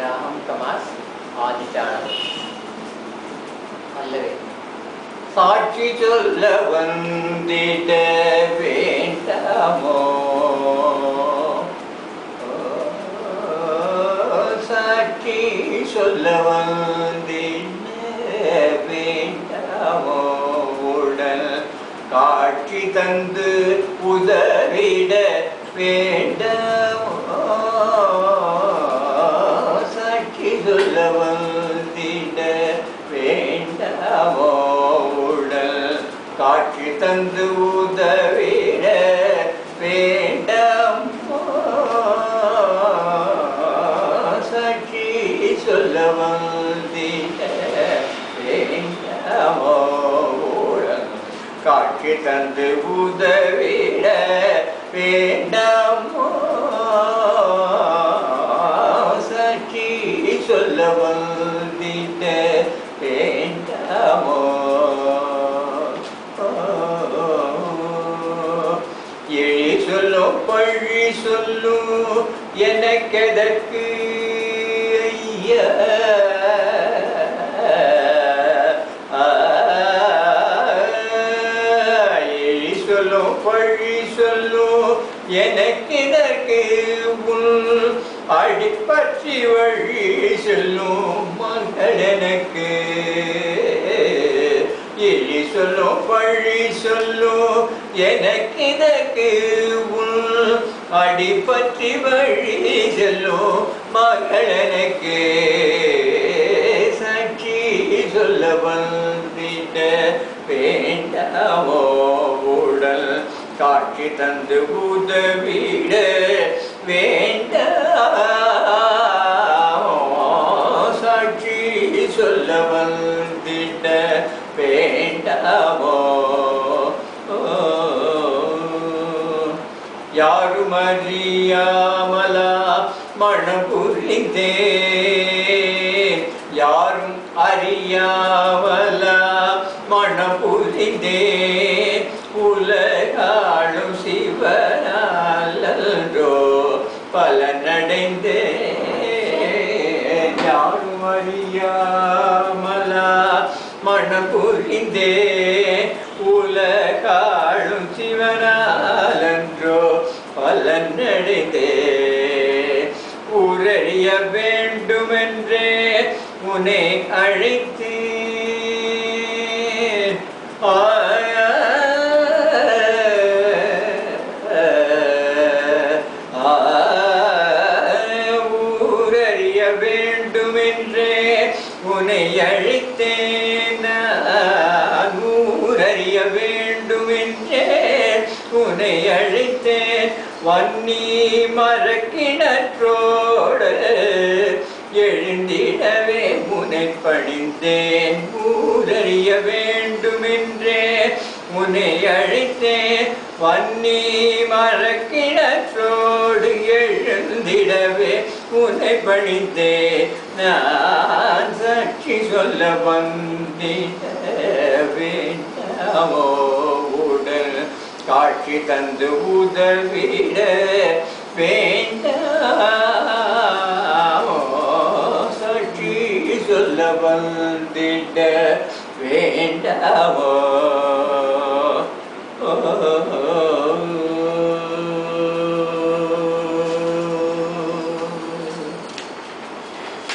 கமாஸ் ஆதித்தானம் அல்லவே சாட்சி சொல்ல வந்திட வேண்டாமோ சாட்சி சொல்ல வந்திட வேண்டாமோ உடல் காட்சி தந்து உதவிட வேண்டாமோ தந்து உதவிட வேண்டாம். சாட்சி சொல்ல வந்திட வேண்டாமோ? காட்சி தந்து உதவிட வேண்டாமோ? சாட்சி சொல்ல வந்திட வேண்டாமோ? பழி சொல்லும் எனக்கெதற்கு ஐயா. எழி சொல்லும் பழி சொல்லும் எனக்கெதற்கு உன் அடிப்பற்றி வழி சொல்லும் மகள் எனக்கு. எழி சொல்லும் பழி சொல்லும் எனக்கு இதற்கு அடிப்பற்றி வழி செல்லும் மகளனுக்கு எனக்கு சாட்சி சொல்ல வந்திட வேண்டாமோ உடல். காட்சி தந்து உதவிட வேண்ட சாட்சி சொல்ல வந்திட வேண்டாமோ யாரும் மணபுரிந்தே யாரும் அறியாமலா மணபுரிந்தே உலகாளும் சிவனாலோ பலனடைந்தே யாரும் அறியாமலா மணபுரிந்தே உலகாளும் சிவனா பலன் அடைந்தே உரைய வேண்டுமென்றே உன்னை அழைத்து. ஊரறிய வேண்டுமென்றே உனை அழைத்தேன் ஊரறிய வேண்டுமென்றே உனை அழைத்தேன். வன்னி மறக்கிணற்றோடு எழுந்திடவே முனை படிந்தேன் ஊரறிய வேண்டுமென்றே உன்னை அழைத்தேன். வன்னி மறக்கிணற்றோடு எழுந்திடவே உன்னை பணிந்தேன். நான் சாட்சி சொல்ல வந்திட வேண்டாமோ? காட்சி தந்து உதவிட வேண்டாமோ சாட்சி சொல்ல வந்திட வேண்டாமோ